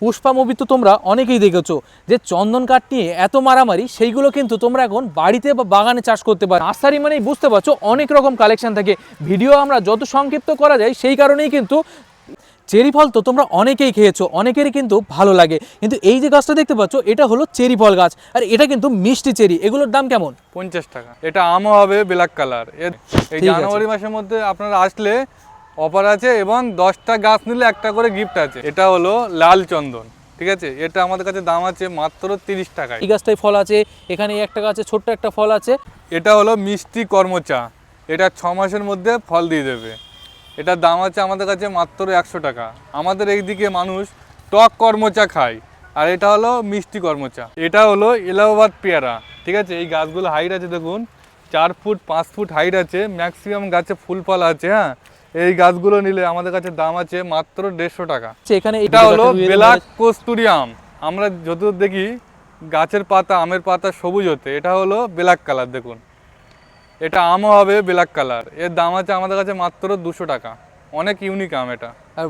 Pushpa movie তো তোমরা অনেকেই দেখেছ। যে চন্দন কাঠ নিয়ে এত মারামারি সেইগুলো কিন্তু তোমরা এখন বাড়িতে বা বাগানে চাষ করতে পারো। নার্সারি মানেই বুঝতে পারছ অনেক রকম কালেকশন থাকে। ভিডিও আমরা যত সংক্ষিপ্ত করা যায় সেই কারণেই কিন্তু চেরি ফল তো তোমরা অনেকেই খেয়েছো অনেকেরই কিন্তু ভালো লাগে। কিন্তু এই যে গাছটা দেখতে পাচ্ছ এটা হলো চেরি ফল গাছ। আর এটা কিন্তু মিষ্টি চেরি। এগুলোর দাম কেমন? পঞ্চাশ টাকা। এটা আমও হবে ব্ল্যাক কালার এই জানুয়ারি মাসের মধ্যে আপনারা আসলে অফার আছে এবং দশটা গাছ নিলে একটা করে গিফট আছে। এটা হলো লাল চন্দন ঠিক আছে? এটা আমাদের কাছে দাম আছে মাত্র তিরিশ টাকায়। এই গাছটায় ফল আছে এখানে একটা গাছে ছোট্ট একটা ফল আছে। এটা হলো মিষ্টি কর্মচা এটা ছ মাসের মধ্যে ফল দিয়ে দেবে। এটার দাম আছে আমাদের কাছে মাত্র একশো টাকা। আমাদের এইদিকে মানুষ টক কর্মচা খায় আর এটা হলো মিষ্টি কর্মচা। এটা হলো এলাহাবাদ পেয়ারা ঠিক আছে? এই গাছগুলো হাইট আছে দেখুন চার ফুট পাঁচ ফুট হাইট আছে ম্যাক্সিমাম গাছে ফুল ফল আছে হ্যাঁ? এই গাছগুলো নিলে আমাদের কাছে দাম আছে মাত্র দেড়শো টাকা। এখানে এটা হলো বেলাক কস্তুরি আম আমরা যত দেখি গাছের পাতা আমের পাতা সবুজ হতে। এটা হলো ব্ল্যাক কালার দেখুন। এটা আমও হবে ব্ল্যাক কালার। এর দাম আছে আমাদের কাছে মাত্র দুশো টাকা। অনেক ইউনিক আম এটা। আর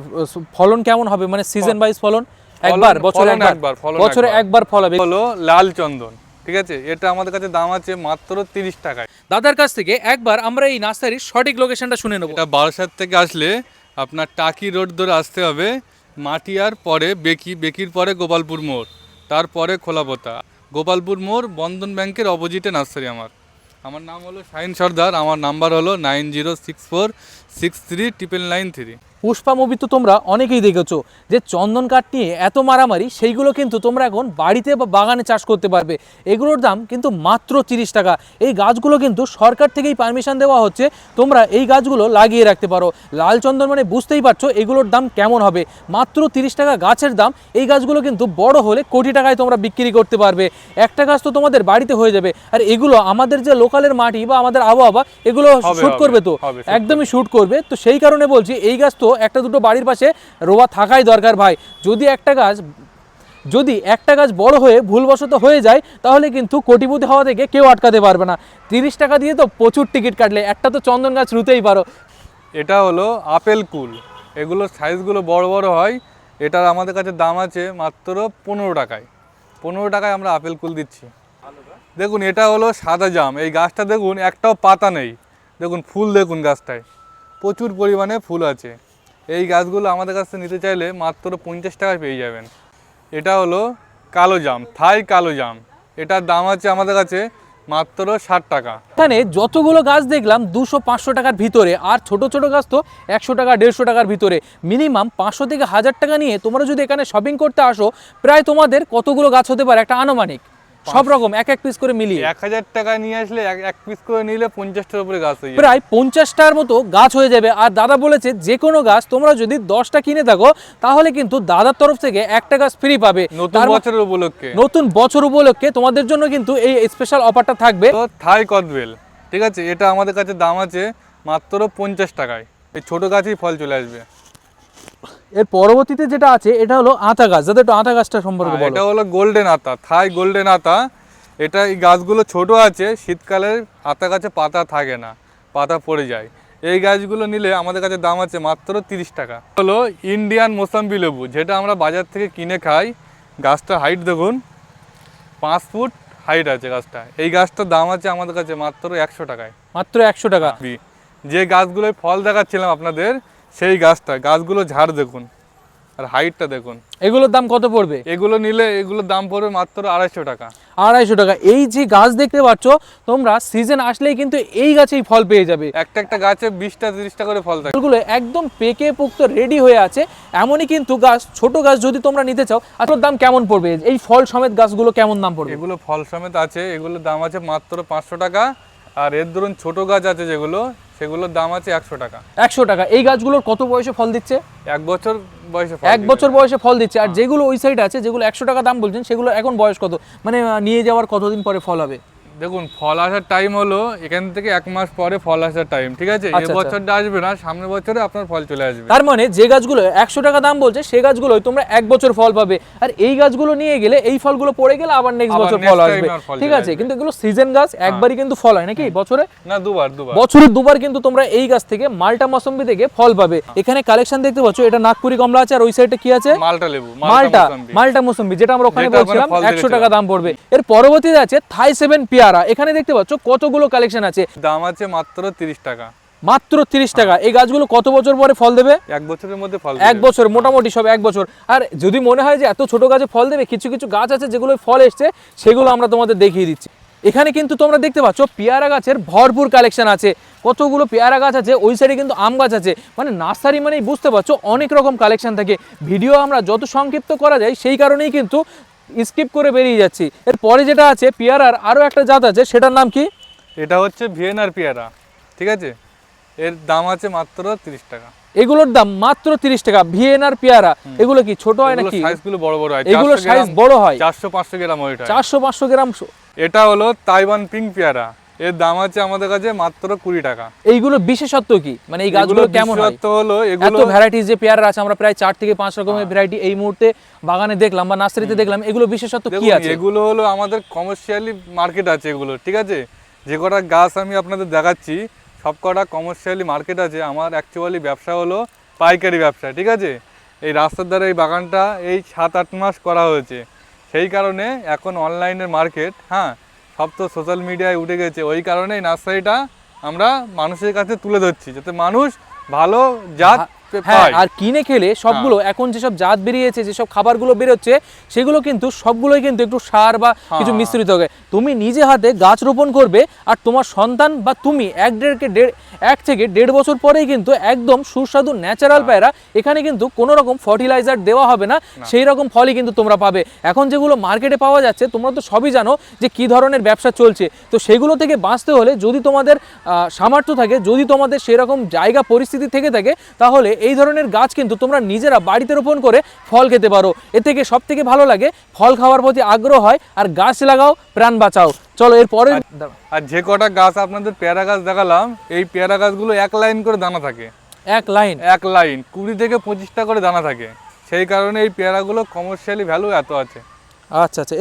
ফলন কেমন হবে? মানে সিজন ওয়াইজ ফলন? একবার বছরে একবার। ফলন বছরে। একবার ফল হবে। হলো লাল চন্দন। ঠিক আছে? এটা আমাদের কাছে দাম আছে মাত্র তিরিশ টাকায়। দাদার কাছ থেকে একবার আমরা এই নার্সারির সঠিক লোকেশনটা শুনে নেব। এটা বারাসাত থেকে আসলে আপনার টাকি রোড ধরে আসতে হবে মাটিয়ার পরে বেকি বেকির পরে গোপালপুর মোড় তারপরে খোলাপোতা গোপালপুর মোড় বন্ধন ব্যাংকের অপোজিটে নার্সারি আমার। আমার নাম হলো শাহিন সর্দার আমার নাম্বার হলো nine zero six four six three triple nine three Pushpa movie তো তোমরা অনেকেই দেখেছ। যে চন্দন কাঠ নিয়ে এত মারামারি সেইগুলো কিন্তু তোমরা এখন বাড়িতে বা বাগানে চাষ করতে পারবে। এগুলোর দাম কিন্তু মাত্র তিরিশ টাকা। এই গাছগুলো কিন্তু সরকার থেকেই পারমিশন দেওয়া হচ্ছে। তোমরা এই গাছগুলো লাগিয়ে রাখতে পারো। লাল চন্দন মানে বুঝতেই পারছ এগুলোর দাম কেমন হবে। মাত্র তিরিশ টাকা গাছের দাম। এই গাছগুলো কিন্তু বড় হলে কোটি টাকায় তোমরা বিক্রি করতে পারবে। একটা গাছ তো তোমাদের বাড়িতে হয়ে যাবে। আর এগুলো আমাদের যে লোকালের মাটি বা আমাদের আবহাওয়া এগুলো শ্যুট করবে তো। একদমই শ্যুট করবে। তো সেই কারণে বলছি এই গাছ তো একটা দুটো বাড়ির পাশে রোয়া থাকাই দরকার ভাই। যদি একটা গাছ, যদি একটা গাছ বড় হয়ে ভুলবশত হয়ে যায়, তাহলে কিন্তু কোটিপতি হওয়া থেকে কেউ আটকাতে পারবে না। তিরিশ টাকা দিয়ে তো প্রচুর টিকিট কাটলে, একটা তো চন্দন গাছ রুতেই পারো। এটা হলো আপেল কুল। এগুলোর সাইজগুলো বড় বড় হয়, এটার আমাদের কাছে দাম আছে মাত্র পনেরো টাকায়। পনেরো টাকায় আমরা আপেল কুল দিচ্ছি। দেখুন, এটা হলো সাদা জাম। এই গাছটা দেখুন, একটাও পাতা নেই। দেখুন, ফুল দেখুন গাছটায়। প্রচুর পরিমাণে ফুল আছে। এই গাছগুলো আমাদের কাছ নিতে চাইলে মাত্র পঞ্চাশ টাকায় পেয়ে যাবেন। এটা হলো কালো জাম, থাই কালো জাম। এটার দাম আছে আমাদের কাছে মাত্র ষাট টাকা। এখানে যতগুলো গাছ দেখলাম, দুশো পাঁচশো টাকার ভিতরে, আর ছোট ছোট গাছ তো একশো টাকা, দেড়শো টাকার ভিতরে। মিনিমাম পাঁচশো থেকে হাজার টাকা নিয়ে তোমরা যদি এখানে শপিং করতে আসো, প্রায় তোমাদের কতগুলো গাছ হতে পারে? একটা আনুমানিক। সব রকম এক এক পিস করে মিলিয়ে। এক হাজার টাকা নিয়ে আসলে এক পিস করে নিলে পঞ্চাশটার উপরে গাছ হয়ে প্রায় পঞ্চাশটার মতো গাছ হয়ে যাবে। আর দাদা বলেছে যে কোনো গাছ তোমরা যদি দশটা কিনে থাকো তাহলে কিন্তু দাদার তরফ থেকে একটা গাছ ফ্রি পাবে। নতুন বছরের উপলক্ষে। নতুন বছর উপলক্ষে তোমাদের জন্য কিন্তু এই স্পেশাল অফারটা থাকবে। তো থাই কদবেল ঠিক আছে? এটা আমাদের কাছে দাম আছে মাত্র পঞ্চাশ টাকায়। এই ছোট গাছেই ফল চলে আসবে। এর পরবর্তীতে যেটা আছে এটা হলো আতা গাছ। যাতে একটু আতা গাছটা সম্পর্কে হ্যাঁ, বলো। এটা হলো গোল্ডেন আতা থাই গোল্ডেন আতা। এটা এই গাছগুলো ছোট আছে শীতকালে আতা গাছে পাতা থাকে না পাতা পড়ে যায়। এই গাছগুলো নিলে আমাদের কাছে দাম আছে মাত্র তিরিশ টাকা। হলো ইন্ডিয়ান মোসাম্বি লেবু যেটা আমরা বাজার থেকে কিনে খাই। গাছটা হাইট দেখুন পাঁচ ফুট হাইট আছে গাছটা। এই গাছটার দাম আছে আমাদের কাছে মাত্র একশো টাকায়। মাত্র একশো টাকা। যে গাছগুলোয় ফল দেখাচ্ছিলাম আপনাদের সেই গাছটা গাছগুলো ঝাড় দেখুন আর হাইটটা দেখুন। এগুলোর দাম কত পড়বে? এগুলো নিলে এগুলোর দাম পড়বে মাত্র আড়াইশো টাকা। আড়াইশো টাকা। এই যে গাছ দেখতে পাচ্ছ তোমরা সিজন আসলেই কিন্তু এই গাছেই ফল পেয়ে যাবে। একটা একটা গাছে বিশটা তিরিশটা করে ফল থাকে। ফলগুলো একদম পেকে পুক্ত রেডি হয়ে আছে। এমনই কিন্তু গাছ ছোট গাছ যদি তোমরা নিতে চাও আসল দাম কেমন পড়বে? এই ফল সমেত গাছগুলো কেমন দাম পড়বে? এগুলো ফল সমেত আছে এগুলোর দাম আছে মাত্র পাঁচশো টাকা। আর এর ধরুন ছোট গাছ আছে যেগুলো সেগুলোর দাম আছে একশো টাকা। একশো টাকা। এই গাছগুলোর কত বয়সে ফল দিচ্ছে? এক বছর বয়সে এক বছর বয়সে ফল দিচ্ছে। আর যেগুলো ওই সাইড আছে যেগুলো একশো টাকা দাম বলছেন সেগুলো এখন বয়স কত? মানে নিয়ে যাওয়ার কতদিন পরে ফল হবে? দেখুন ফল আসার টাইম হলো এখান থেকে এক মাস পরে ফল আসার টাইম ঠিক আছে? আচ্ছা, বছরটা আসবে না সামনের বছরে আপনার ফল চলে আসবে। তার মানে যে গাছগুলো একশো টাকা দাম বলছে সেই গাছগুলো তোমরা এক বছর ফল পাবে। আর এই গাছগুলো নিয়ে গেলে এই ফলগুলো পড়ে গেলে আবার নেক্সট বছর ফল আসবে। ঠিক আছে? কিন্তু এগুলো সিজন গাছ একবারই কিন্তু ফল হয় নাকি বছরে? না দুবার দুবার। বছরে দুবার কিন্তু তোমরা এই গাছ থেকে মালটা মৌসম্বি থেকে ফল পাবে। এখানে কালেকশন দেখতে পাচ্ছ এটা নাগপুরি কমলা আছে আর ওই সাইডে কি আছে? মালটা লেবু মালটা মালটা মৌসম্বি। যেটা আমরা ওখানে বলছিলাম একশো টাকা দাম পড়বে। এর পরবর্তীতে আছে থাই সেভেন পেয়ারা। এখানে দেখতে পাচ্ছ কতগুলো কালেকশন আছে। দাম আছে মাত্র তিরিশ টাকা। মাত্র তিরিশ টাকা। এই গাছগুলো কত বছর পরে ফল দেবে? এক বছরের মধ্যে ফল এক বছর মোটামুটি সব এক বছর। আর যদি মনে হয় যে এত ছোট গাছে ফল দেবে কিছু কিছু গাছ আছে যেগুলো ফল এসছে সেগুলো আমরা তোমাদের দেখিয়ে দিচ্ছি। এখানে কিন্তু তোমরা দেখতে পাচ্ছ পেয়ারা গাছের ভরপুর কালেকশন আছে। কতগুলো পেয়ারা গাছ আছে ওই সাইডে কিন্তু আম গাছ আছে। মানে নার্সারি মানেই বুঝতে পারছ অনেক রকম কালেকশন থাকে। ভিডিও আমরা যত সংক্ষিপ্ত করা যায় সেই কারণেই কিন্তু স্কিপ করে বেরিয়ে যাচ্ছি। এরপরে যেটা আছে পেয়ারার আরও একটা জাত আছে সেটার নাম কি? এটা হচ্ছে ভিয়েনার পেয়ারা ঠিক আছে? এর দাম আছে মাত্র তিরিশ টাকা। এগুলোর দাম মাত্র তিরিশ টাকা ভিয়েনার পেয়ারা। এগুলো কি ছোট হয় নাকি? সাইজগুলো বড় বড় হয় এগুলো সাইজ বড় হয়। চারশো পাঁচশো গ্রাম ওইটা হয় চারশো পাঁচশো গ্রাম এটা হলো তাইওয়ান পিঙ্ক পেয়ারা। এর দাম আছে আমাদের কাছে মাত্র কুড়ি টাকা। এইগুলো বিশেষত্ব কি? মানে এই গাছগুলো কেমন বিশেষত্ব হলো এত এগুলো ভ্যারাইটিস যে পেয়ারা আছে আমরা প্রায় চার থেকে পাঁচ রকমের ভ্যারাইটি এই মুহূর্তে বাগানে দেখলাম বা নার্সারিতে দেখলাম এগুলো বিশেষত্ব কি আছে? এগুলো হলো আমাদের কমার্শিয়ালি মার্কেট আছে এগুলো ঠিক আছে? যে কটা গাছ আমি আপনাদের দেখাচ্ছি সব কটা কমার্শিয়ালি মার্কেট আছে। আমার অ্যাকচুয়ালি ব্যবসা হলো পাইকারি ব্যবসা ঠিক আছে? এই রাস্তার ধারে এই বাগানটা এই সাত আট মাস করা হয়েছে। সেই কারণে এখন অনলাইনের মার্কেট হ্যাঁ? সব তো সোশ্যাল মিডিয়ায় উঠে গেছে। ওই কারণে নার্সারিটা আমরা মানুষের কাছে তুলে ধরছি, যাতে মানুষ ভালো জাত হ্যাঁ পায় আর কিনে খেলে সবগুলো এখন যেসব জাত বেরিয়েছে যেসব খাবারগুলো বেরোচ্ছে সেগুলো কিন্তু সবগুলোই কিন্তু একটু সার বা কিছু হ্যাঁ। মিশ্রিত হবে তুমি নিজে হাতে গাছ রোপণ করবে আর তোমার সন্তান বা তুমি এক দেড়কে দেড় এক থেকে দেড় বছর পরেই কিন্তু একদম সুস্বাদু হ্যাঁ। ন্যাচারাল পায়রা এখানে কিন্তু কোনো রকম ফার্টিলাইজার দেওয়া হবে না সেই রকম ফলই কিন্তু তোমরা পাবে। এখন যেগুলো মার্কেটে পাওয়া যাচ্ছে তোমরা তো সবই জানো যে কি ধরনের ব্যবসা চলছে। তো সেগুলো থেকে বাঁচতে হলে যদি তোমাদের সামর্থ্য থাকে যদি তোমাদের সেরকম জায়গা পরিস্থিতি থেকে থাকে তাহলে এই ধরনের গাছ কিন্তু তোমরা নিজেরা বাড়িতে রোপণ করে ফল খেতে পারো। এ থেকে সব থেকে ভালো লাগে ফল খাওয়ার প্রতি আগ্রহ হয় আর গাছ লাগাও প্রাণ বাঁচাও। চলো এরপরে আর যে কটা গাছ আপনাদের পেয়ারা গাছ দেখালাম এই পেয়ারা গাছগুলো এক লাইন করে দানা থাকে। এক লাইন। এক লাইন কুড়ি থেকে পঁচিশটা করে দানা থাকে। সেই কারণে এই পেয়ারাগুলো কমার্শিয়ালি ভ্যালু এত আছে। আচ্ছা আচ্ছা।